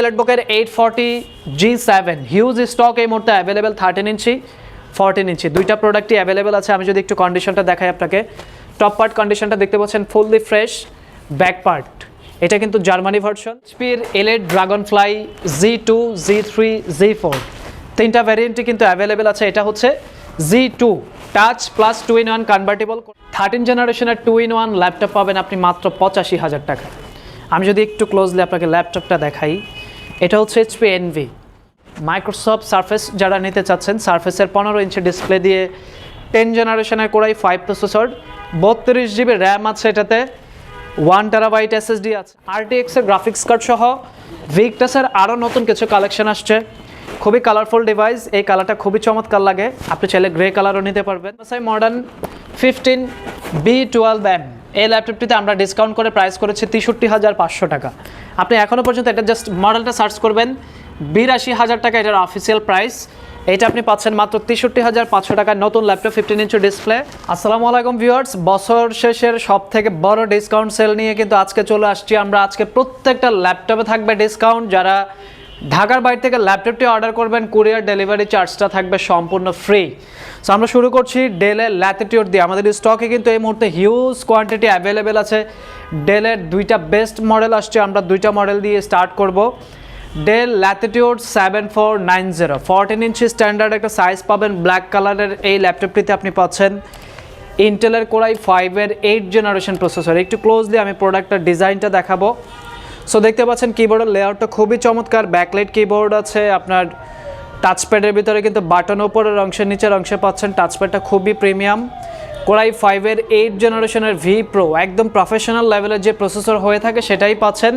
এলেটবুকের eight forty G seven huge stock এই মুহূর্তে available thirteen inch fourteen inch. দুইটা প্রোডাক্টই অ্যাভেলেবেল আছে। আমি যদি একটু কন্ডিশনটা দেখাই আপনাকে। টপ পার্ট কন্ডিশনটা দেখতে পাচ্ছেন ফুললি ফ্রেশ ব্যাক পার্ট এটা কিন্তু Germany version স্পির Elite Dragonfly G two G three G four তিনটা ভ্যারিয়েন্টই কিন্তু অ্যাভেলেবেল আছে। এটা হচ্ছে G two touch plus two in one convertible thirteen জেনারেশনের টু ইন ওয়ান ল্যাপটপ পাবেন আপনি মাত্র পঁচাশি হাজার টাকা আমি যদি একটু ক্লোজলি আপনাকে ল্যাপটপটা দেখাই। এটা হচ্ছে এইচপি এনভি মাইক্রোসফট সার্ফেস যারা নিতে চাচ্ছেন সার্ফেসের পনেরো ইঞ্চি ডিসপ্লে দিয়ে টেন জেনারেশনের কোরাই ফাইভ প্রসেসর বত্রিশ জিবি র্যাম আছে এটাতে ওয়ান টেরাবাইট এসএসডি আছে আরটিএক্সের গ্রাফিক্স কার্ড সহ ভিকটাসের আরও নতুন কিছু কালেকশন আসছে। খুবই কালারফুল ডিভাইস এই কালারটা খুবই চমৎকার লাগে। আপনি চাইলে গ্রে কালারও নিতে পারবেন। Modern fifteen B twelve M এই ল্যাপটপটিতে আমরা ডিসকাউন্ট করে প্রাইস করেছি তেষট্টি হাজার পাঁচশো টাকা। আপনি এখনও পর্যন্ত এটা জাস্ট মডেলটা সার্চ করবেন, বিরাশি হাজার টাকা এটার অফিসিয়াল প্রাইস এটা আপনি পাচ্ছেন মাত্র তেষট্টি হাজার পাঁচশো টাকার নতুন ল্যাপটপ ফিফটিন ইঞ্চি ডিসপ্লে আসসালামু আলাইকুম ভিউয়ার্স বছর শেষের সব থেকে বড় ডিসকাউন্ট সেল নিয়ে কিন্তু আজকে চলে আসছি। আমরা আজকে প্রত্যেকটা ল্যাপটপে থাকবে ডিসকাউন্ট যারা ঢাকার বাইরে থেকে ল্যাপটপটি অর্ডার করবেন, কুরিয়ার ডেলিভারি চার্জটা থাকবে সম্পূর্ণ ফ্রি। সো আমরা শুরু করছি ডেলের ল্যাটিটিউড দিয়ে। আমাদের স্টকে কিন্তু এই মুহূর্তে হিউজ কোয়ান্টিটি অ্যাভেলেবেল আছে। ডেলের দুইটা বেস্ট মডেল আসছে, আমরা দুইটা মডেল দিয়ে স্টার্ট করব। Dell Latitude seven four nine zero fourteen inch standard একটা সাইজ পাবেন ব্ল্যাক কালারের এই ল্যাপটপটিতে আপনি পাচ্ছেন। ইন্টেলের কোরাই ফাইভের এইট জেনারেশন প্রসেসর একটু ক্লোজলি আমি প্রোডাক্টের ডিজাইনটা দেখাবো। সো দেখতে পাচ্ছেন কিবোর্ডের লেআউটটা খুবই চমৎকার। ব্যাকলাইট কিবোর্ড আছে, আপনার টাচপ্যাডের ভিতরে কিন্তু বাটন ওপরের অংশের নিচের অংশে পাচ্ছেন টাচপ্যাডটা খুবই প্রিমিয়াম কোরাই ফাইভের এইট জেনারেশনের ভি প্রো একদম প্রফেশনাল লেভেলের যে প্রসেসর হয়ে থাকে সেটাই পাচ্ছেন।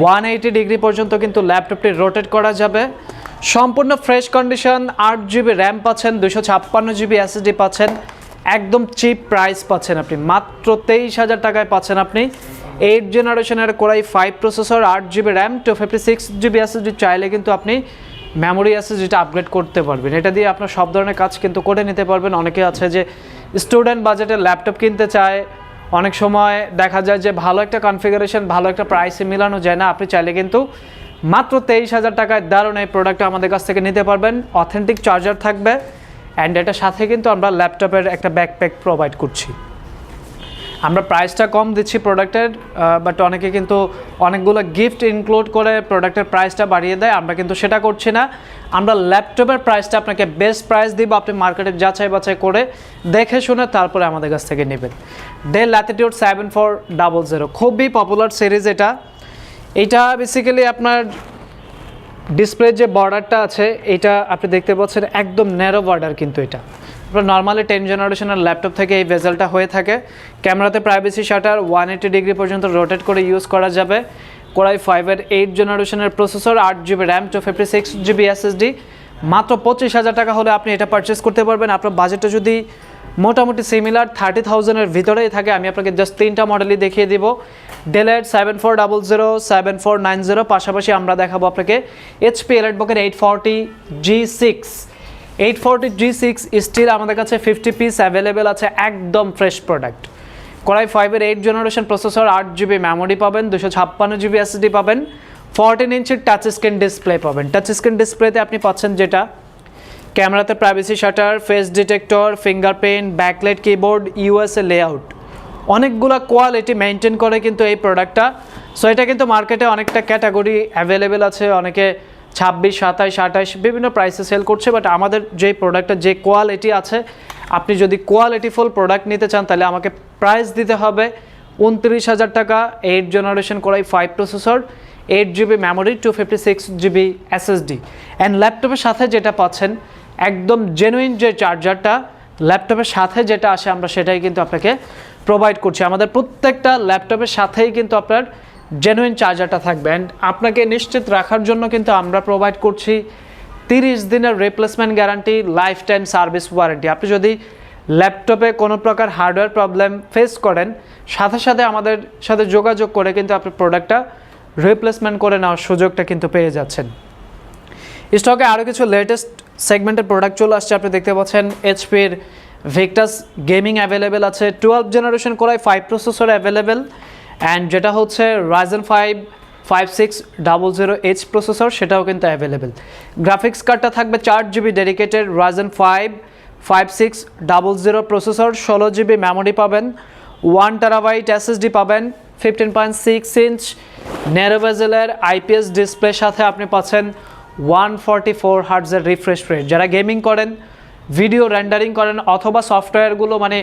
ওয়ান এইটি ডিগ্রি পর্যন্ত কিন্তু ল্যাপটপটি রোটেট করা যাবে। সম্পূর্ণ ফ্রেশ কন্ডিশন আট জিবি র্যাম পাচ্ছেন দুশো ছাপ্পান্ন জিবি এসএসডি পাচ্ছেন। একদম চিপ প্রাইস পাচ্ছেন আপনি। মাত্র তেইশ হাজার টাকায় পাচ্ছেন আপনি। এইট জেনারেশনের কোরাই ফাইভ প্রসেসর আট GB RAM two fifty six GB SSD চাইলে কিন্তু আপনি মেমোরি এসএসডিটা আপগ্রেড করতে পারবেন। এটা দিয়ে আপনার সব ধরনের কাজ কিন্তু করে নিতে পারবেন। অনেকে আছে যে স্টুডেন্ট বাজেটে ল্যাপটপ কিনতে চায়। অনেক সময় দেখা যায় যে ভালো একটা কনফিগারেশন ভালো একটা প্রাইসে মিলানো যায় না। আপনি চাইলে কিন্তু মাত্র তেইশ হাজার টাকায় দারুণ এই প্রোডাক্টটা আমাদের কাছ থেকে নিতে পারবেন। অথেন্টিক চার্জার থাকবে। অ্যান্ড এটার সাথে কিন্তু আমরা ল্যাপটপের একটা ব্যাকপ্যাক প্রোভাইড করছি। আমরা প্রাইসটা কম দিচ্ছি প্রোডাক্টের বাট অনেকে কিন্তু অনেকগুলো গিফট ইনক্লুড করে প্রোডাক্টের প্রাইসটা বাড়িয়ে দেয়, আমরা কিন্তু সেটা করছি না। আমরা ল্যাপটপের প্রাইসটা আপনাকে বেস্ট প্রাইস দিব, আপনি মার্কেটে যাচাই বাছাই করে দেখে শুনে তারপরে আমাদের কাছ থেকে নেবেন। Dell Latitude seven four double zero খুবই পপুলার সিরিজ এটা। এইটা বেসিক্যালি আপনার ডিসপ্লে যে বর্ডারটা আছে, এটা আপনি দেখতে পাচ্ছেন একদম ন্যারো বর্ডার কিন্তু এটা। আপনার নর্মালি টেন জেনারেশনের ল্যাপটপ থেকে এই ভেজালটা হয়ে থাকে। ক্যামেরাতে privacy shutter one eighty degree পর্যন্ত রোটেট করে ইউজ করা যাবে। কোরাই ফাইভের এইট জেনারেশনের প্রসেসর আট GB RAM two fifty six GB SSD মাত্র পঁচিশ হাজার টাকা হলে আপনি এটা পারচেস করতে পারবেন। আপনার বাজেটটা যদি মোটামুটি সিমিলার থার্টি থাউজেন্ডের ভিতরেই থাকে, আমি আপনাকে জাস্ট তিনটা মডেলই দেখিয়ে দিব। Delight seven four double zero seven four nine zero পাশাপাশি আমরা দেখাবো আপনাকে HP Elite বকের eight forty G six eight forty G six still আমাদের কাছে ফিফটি পিস অ্যাভেলেবেল আছে, একদম ফ্রেশ প্রোডাক্ট কোরাই ফাইভের এইট জেনারেশন প্রসেসর আট জিবি মেমোরি পাবেন, দুশো ছাপ্পান্ন জিবি এসএসডি পাবেন। ফোরটিন ইঞ্চির টাচ স্ক্রিন ডিসপ্লে পাবেন। টাচ স্ক্রিন ডিসপ্লেতে আপনি পাচ্ছেন যেটা, ক্যামেরাতে privacy shutter face detector fingerprint backlight keyboard USA layout অনেকগুলো কোয়ালিটি মেনটেন করে কিন্তু এই প্রোডাক্টটা সো এটা কিন্তু মার্কেটে অনেকটা ক্যাটাগরি অ্যাভেলেবেল আছে। অনেকে ছাব্বিশ, সাতাইশ, আঠাইশ বিভিন্ন প্রাইসে সেল করছে বাট আমাদের যে প্রোডাক্টটা যে কোয়ালিটি আছে, আপনি যদি কোয়ালিটিফুল প্রোডাক্ট নিতে চান, তাহলে আমাকে প্রাইস দিতে হবে। উনত্রিশ হাজার টাকা eight generation Core i five processor eight GB memory two fifty six GB SSD and ল্যাপটপের সাথে যেটা পাচ্ছেন, একদম জেনুইন যে চার্জারটা ল্যাপটপের সাথে যেটা আসে আমরা সেটাই কিন্তু আপনাকে প্রোভাইড করছি। আমাদের প্রত্যেকটা ল্যাপটপের সাথেই কিন্তু আপনার জেনুইন চার্জারটা থাকবে। অ্যান্ড আপনাকে নিশ্চিত রাখার জন্য কিন্তু আমরা প্রোভাইড করছি তিরিশ দিনের replacement guarantee lifetime service warranty আপনি যদি ল্যাপটপে কোনো প্রকার হার্ডওয়্যার প্রবলেম ফেস করেন, সাথে সাথে আমাদের সাথে যোগাযোগ করে কিন্তু আপনি প্রোডাক্টটা রিপ্লেসমেন্ট করে নেওয়ার সুযোগটা কিন্তু পেয়ে যাচ্ছেন। স্টকে আরও কিছু লেটেস্ট সেগমেন্টের প্রোডাক্ট চলে আসছে, আপনি দেখতে পাচ্ছেন এইচপির ভিক্টাস গেমিং অ্যাভেলেবেল আছে twelve generation Core i five processor available and যেটা হচ্ছে Ryzen five five six double zero H processor সেটাও কিন্তু অ্যাভেলেবেল গ্রাফিক্স কার্ডটা থাকবে চার GB dedicated Ryzen five five six double zero processor ষোলো জিবি মেমোরি পাবেন ওয়ান টেরাবাইট এসএসডি পাবেন ফিফটিন পয়েন্ট সিক্স ইঞ্চ ন্যারোভেজেলের আইপিএস ডিসপ্লের সাথে আপনি পাচ্ছেন ওয়ান ফর্টি ফোর হার্টজের রিফ্রেশ রেট যারা গেমিং করেন ভিডিও রেন্ডারিং করেন অথবা সফটওয়্যারগুলো মানে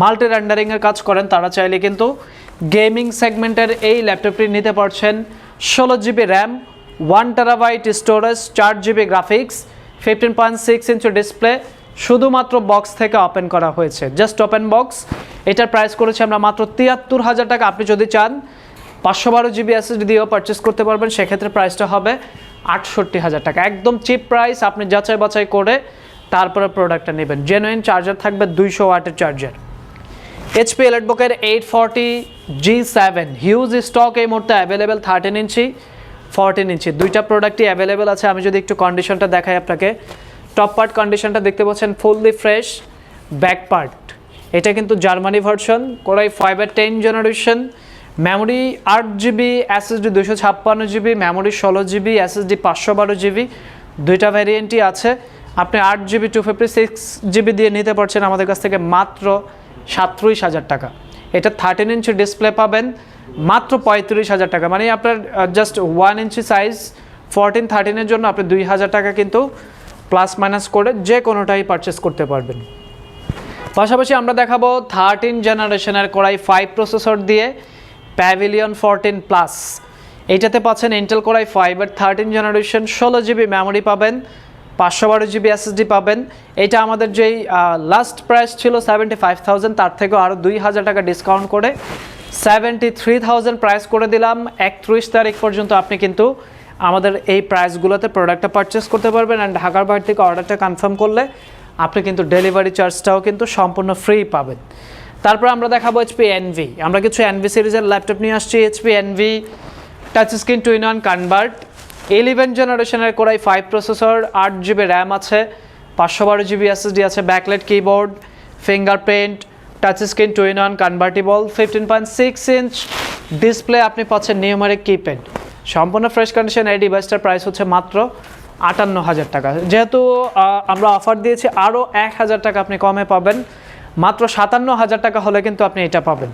মাল্টি রেন্ডারিংয়ের কাজ করেন, তারা চাইলে কিন্তু গেমিং সেগমেন্টের এই ল্যাপটপটি নিতে পারছেন। ষোলো GB RAM one terabyte storage চার GB graphics fifteen point six inch display শুধুমাত্র বক্স থেকে ওপেন করা হয়েছে। জাস্ট ওপেন বক্স এটার প্রাইস করেছে আমরা মাত্র তিয়াত্তর হাজার টাকা। আপনি যদি চান পাঁচশো বারো জিবি এসএসডি দিয়েও পারচেস করতে পারবেন, সেক্ষেত্রে প্রাইসটা হবে আটষট্টি হাজার টাকা। একদম চিপ প্রাইস আপনি যাচাই বাছাই করে তারপরে প্রোডাক্টটা নেবেন। জেনুইন চার্জার থাকবে দুইশো ওয়াটের charger HP এলেটবুকের eight forty G seven huge stock এই মুহূর্তে available thirteen inch fourteen inch দুইটা প্রোডাক্টই অ্যাভেলেবেল আছে। আমি যদি একটু কন্ডিশনটা দেখাই আপনাকে। টপ পার্ট কন্ডিশনটা দেখতে পাচ্ছেন ফুললি ফ্রেশ ব্যাক পার্ট এটা কিন্তু জার্মানি ভার্সন কোরাই ফাইভের টেন জেনারেশন মেমোরি আট জিবি এসএসডি দুশো ছাপ্পান্ন জিবি মেমোরি ষোলো জিবি এসএসডি পাঁচশো বারো জিবি দুইটা ভ্যারিয়েন্টই আছে। আপনি আট GB two fifty six GB দিয়ে নিতে পারছেন আমাদের কাছ থেকে মাত্র সাতত্রিশ হাজার টাকা। এটা থার্টিন ইঞ্চি ডিসপ্লে পাবেন, মাত্র পঁয়ত্রিশ হাজার টাকা। মানে আপনার just one inch size fourteen থার্টিনের জন্য আপনি দুই হাজার টাকা কিন্তু প্লাস মাইনাস করে যে কোনোটাই পারচেস করতে পারবেন। পাশাপাশি আমরা দেখাবো থার্টিন জেনারেশনের কোরাই ফাইভ প্রসেসর দিয়ে প্যাভিলিয়ন ফোরটিন প্লাস এইটাতে পাচ্ছেন ইন্টেল কোরাই ফাইভের থার্টিন জেনারেশন ষোলো জিবি মেমোরি পাবেন, পাঁচশো বারো জিবি এসএসডি পাবেন। এটা আমাদের যেই লাস্ট প্রাইস ছিল সেভেন্টি ফাইভ থাউজেন্ড তার থেকেও আরও দুই হাজার টাকা ডিসকাউন্ট করে। সেভেন্টি থ্রি থাউজেন্ড প্রাইস করে দিলাম। একত্রিশ তারিখ পর্যন্ত আপনি কিন্তু আমাদের এই প্রাইসগুলোতে প্রোডাক্টটা পারচেস করতে পারবেন অ্যান্ড ঢাকার বাইরে থেকে অর্ডারটা কনফার্ম করলে আপনি কিন্তু ডেলিভারি চার্জটাও কিন্তু সম্পূর্ণ ফ্রি পাবেন। তারপর আমরা দেখাবো এইচপি এনভি আমরা কিছু এনভি সিরিজের ল্যাপটপ নিয়ে আসছি। HP Envy touch screen two in one convert eleven জেনারেশনের কোরাই ফাইভ প্রসেসর আট জিবি র্যাম আছে, পাঁচশো বারো জিবি এসএসডি আছে backlit keyboard fingerprint touch screen two in one convertible fifteen point six inch display আপনি পাচ্ছেন নিউমারিক কিপ্যাড সম্পূর্ণ fresh condition এই ডিভাইসটার প্রাইস হচ্ছে মাত্র আটান্ন হাজার টাকা। যেহেতু আমরা অফার দিয়েছি আরও এক হাজার টাকা আপনি কমে পাবেন। মাত্র সাতান্ন হাজার টাকা হলে কিন্তু আপনি এটা পাবেন।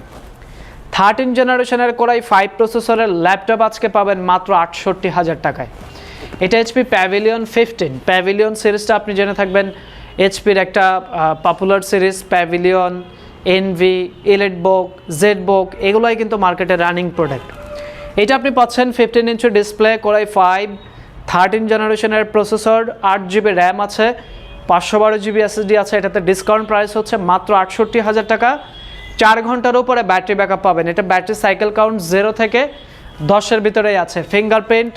থার্টিন জেনারেশনের কোরাই ফাইভ প্রসেসরের ল্যাপটপ আজকে পাবেন মাত্র আটষট্টি হাজার টাকায়। এটা এইচপি প্যাভিলিয়ন ফিফটিন প্যাভিলিয়ন সিরিজটা আপনি জেনে থাকবেন। এইচপির একটা popular series Pavilion Envy EliteBook ZBook এগুলোই কিন্তু মার্কেটে রানিং প্রোডাক্ট এটা আপনি পাচ্ছেন fifteen inch display Core i five thirteen জেনারেশনের প্রসেসর আট জিবি র্যাম আছে, পাঁচশো বারো জিবি এসএসডি আছে, এটাতে ডিসকাউন্ট প্রাইস হচ্ছে মাত্র আটষট্টি হাজার টাকা। চার ঘণ্টার উপরে ব্যাটারি ব্যাকআপ পাবেন। এটা ব্যাটারি সাইকেল কাউন্ট জিরো থেকে দশের ভিতরেই আছে। ফিঙ্গারপ্রিন্ট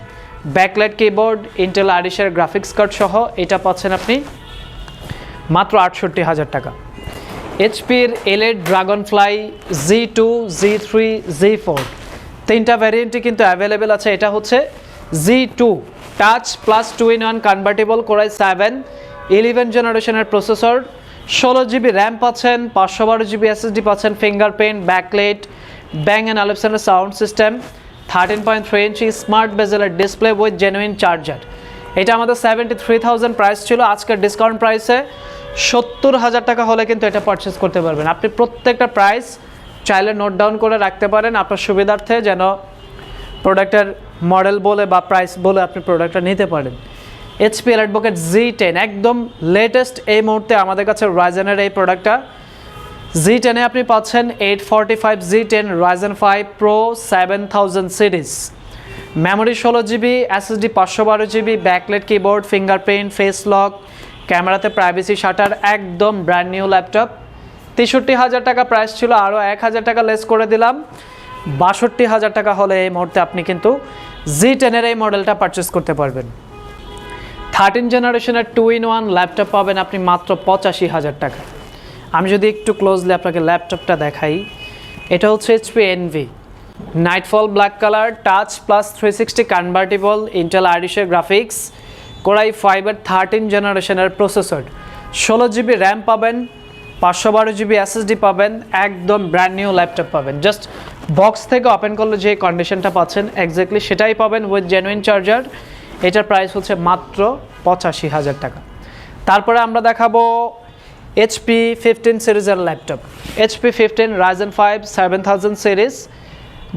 ব্যাকলাইট কিবোর্ড ইন্টেল আরিসের গ্রাফিক্স কার্ড সহ এটা পাচ্ছেন আপনি মাত্র আটষট্টি হাজার টাকা। এইচপির LED Dragonfly G two G three G four তিনটা ভ্যারিয়েন্টই কিন্তু অ্যাভেলেবেল আছে। এটা হচ্ছে G two touch plus two in one convertible Core i seven eleven জেনারেশনের প্রসেসর ষোলো জিবি র্যাম পাচ্ছেন, পাঁচশো বারো জিবি এসএসডি পাচ্ছেন fingerprint backlit bang and আলেপসনের sound system thirteen point three inch smart বেজেলের display with genuine charger এটা আমাদের seventy three thousand price ছিল। আজকের ডিসকাউন্ট প্রাইসে সত্তর হাজার টাকা হলে কিন্তু এটা পারচেস করতে পারবেন। আপনি প্রত্যেকটা প্রাইস চাইলে নোট ডাউন করে রাখতে পারেন। আপনার সুবিধার্থে যেন প্রোডাক্টের মডেল বলে বা প্রাইস বলে আপনি প্রোডাক্টটা নিতে পারেন। এইচপি অ্যাডভোকেট জি টেন একদম লেটেস্ট এই মুহূর্তে আমাদের কাছে রাইজেনের এই প্রোডাক্টটা জি টেনে আপনি পাচ্ছেন eight forty five G ten Ryzen five pro seven thousand series memory ষোলো জিবি এসএসডি পাঁচশো বারো GB backlit keyboard fingerprint face lock ক্যামেরাতে প্রাইভেসি শাটার একদম ব্র্যান্ড নিউ ল্যাপটপ তেষট্টি হাজার টাকা প্রাইস ছিল আরও এক হাজার টাকা লেস করে দিলাম। বাষট্টি হাজার টাকা হলে এই মুহূর্তে আপনি কিন্তু জি টেনের এই মডেলটা পারচেস করতে পারবেন। থার্টিন জেনারেশনের টু ইন ওয়ান ল্যাপটপ পাবেন আপনি মাত্র পঁচাশি হাজার টাকা। আমি যদি একটু ক্লোজলি আপনাকে ল্যাপটপটা দেখাই, এটা হচ্ছে HP Envy nightfall black colour touch plus three sixty convertible Intel আইরিশের graphics Core i ফাইভের থার্টিন জেনারেশনের প্রসেসর ষোলো জিবি র্যাম পাবেন পাঁচশো বারো জিবি এসএসডি পাবেন, একদম ব্র্যান্ড নিউ ল্যাপটপ পাবেন। জাস্ট বক্স থেকে ওপেন করলে যে কন্ডিশনটা পাচ্ছেন এক্স্যাক্টলি সেটাই পাবেন উইথ জেনুইন চার্জার এটার প্রাইস হচ্ছে মাত্র পঁচাশি হাজার টাকা। তারপরে আমরা দেখাবো এইচপি ফিফটিন সিরিজের laptop HP fifteen Ryzen five seven thousand series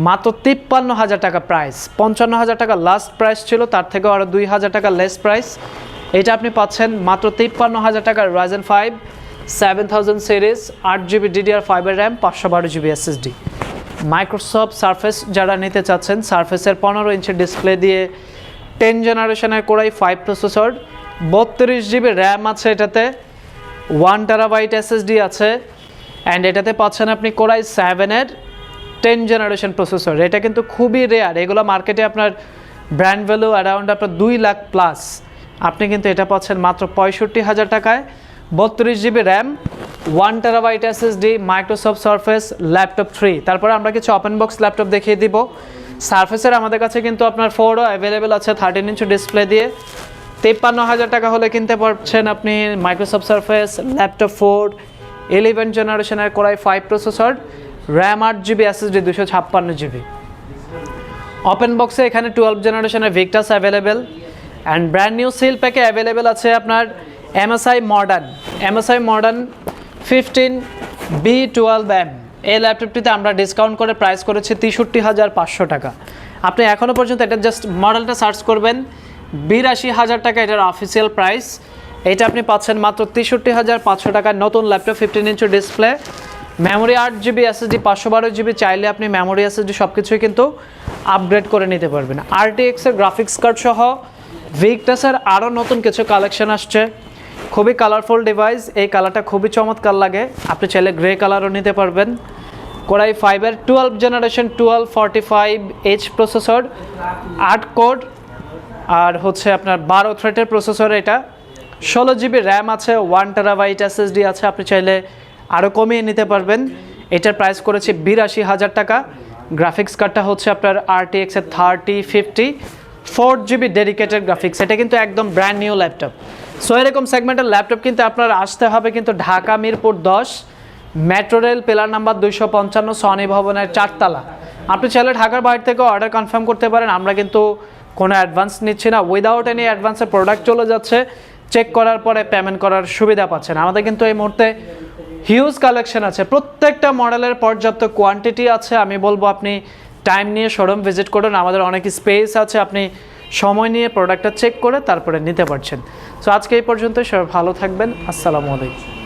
মাত্র তিপ্পান্ন হাজার টাকা প্রাইস পঞ্চান্ন হাজার টাকা লাস্ট প্রাইস ছিল, তার থেকে আরও দুই হাজার টাকা লেস প্রাইস এটা আপনি পাচ্ছেন মাত্র তিপ্পান্ন হাজার টাকার Ryzen five seven thousand series আট জিবি ডিডিআর ফাইভের র্যাম পাঁচশো বারো জিবি এসএসডি মাইক্রোসফট সারফেস যারা নিতে চাচ্ছেন সারফেসের পনেরো ইঞ্চি ডিসপ্লে দিয়ে টেন জেনারেশনের কোরাই ফাইভ প্রসেসর বত্রিশ জিবি র্যাম আছে এটাতে ওয়ান টেরাবাইট এসএসডি আছে অ্যান্ড এটাতে পাচ্ছেন আপনি কোরাই সেভেনের টেন জেনারেশন প্রসেসর এটা কিন্তু খুবই রেয়ার এগুলো মার্কেটে আপনার ব্র্যান্ড ভ্যালু অ্যারাউন্ড আপনার দুই লাখ প্লাস আপনি কিন্তু এটা পাচ্ছেন মাত্র পঁয়ষট্টি হাজার টাকায়। বত্রিশ GB RAM one terabyte SSD Microsoft Surface laptop three তারপরে আমরা কিছু ওপেন বক্স ল্যাপটপ দেখিয়ে দিব। সারফেসের আমাদের কাছে কিন্তু আপনার ফোরও অ্যাভেলেবেল আছে থার্টিন ইঞ্চ ডিসপ্লে দিয়ে। তেপ্পান্ন হাজার টাকা হলে কিনতে পারছেন আপনি Microsoft Surface laptop four eleven জেনারেশনের core i five processor RAM আট জিবি এসএসডি দুশো ছাপ্পান্ন জিবি। ওপেন বক্সে এখানে টুয়েলভ জেনারেশনের Victus available and brand new seal প্যাকে available আছে আপনার MSI Modern MSI Modern fifteen B twelve M এই ল্যাপটপটিতে আমরা ডিসকাউন্ট করে প্রাইস করেছি তেষট্টি হাজার পাঁচশো টাকা। আপনি এখনও পর্যন্ত এটা জাস্ট মডেলটা সার্চ করবেন, বিরাশি হাজার টাকা এটার অফিসিয়াল প্রাইস এটা আপনি পাচ্ছেন মাত্র তেষট্টি হাজার পাঁচশো টাকার নতুন laptop fifteen inch display memory আট জিবি এসএসডি পাঁচশো বারো জিবি চাইলে আপনি মেমোরি এসএসডি সব কিছুই কিন্তু আপগ্রেড করে নিতে পারবেন। আরটিএক্সের গ্রাফিক্স কার্ড সহ ভিকটাসের আরও নতুন কিছু কালেকশন আসছে। খুবই কালারফুল ডিভাইস এই কালারটা খুবই চমৎকার লাগে। আপনি চাইলে গ্রে কালারও নিতে পারবেন। কোরাই ফাইভের twelve generation twelve forty five H processor আট কোড আর হচ্ছে আপনার বারো থ্রেটের প্রসেসর এটা। ষোলো জিবি র্যাম আছে ওয়ান টেরাবাইট এসএসডি আছে, আপনি চাইলে আরও কমিয়ে নিতে পারবেন। এটার প্রাইস করেছে বিরাশি হাজার টাকা। গ্রাফিক্স কার্ডটা হচ্ছে আপনার আরটিএক্সের thirty fifty four GB dedicated graphics এটা কিন্তু একদম ব্র্যান্ড নিউ ল্যাপটপ সো এরকম সেগমেন্টের ল্যাপটপ কিন্তু আপনার আসতে হবে কিন্তু ঢাকা, মিরপুর দশ মেট্রো রেল পিলার নাম্বার দুইশো পঞ্চান্ন সনি ভবনের চারতলা। আপনি চাইলে ঢাকার বাইরে থেকে অর্ডার কনফার্ম করতে পারেন। আমরা কিন্তু কোনো অ্যাডভান্স নিচ্ছি না। উইদাউট এনি অ্যাডভান্সের প্রোডাক্ট চলে যাচ্ছে। চেক করার পরে পেমেন্ট করার সুবিধা পাচ্ছেন। আমাদের কিন্তু এই মুহূর্তে হিউজ কালেকশন আছে। প্রত্যেকটা মডেলের পর্যাপ্ত কোয়ান্টিটি আছে। আমি বলব আপনি টাইম নিয়ে শোরুম ভিজিট করুন। আমাদের অনেক স্পেস আছে। আপনি সময় নিয়ে প্রোডাক্টটা চেক করে তারপরে নিতে পারছেন। সো আজকে এই পর্যন্ত সবাই ভালো থাকবেন। আসসালামু আলাইকুম।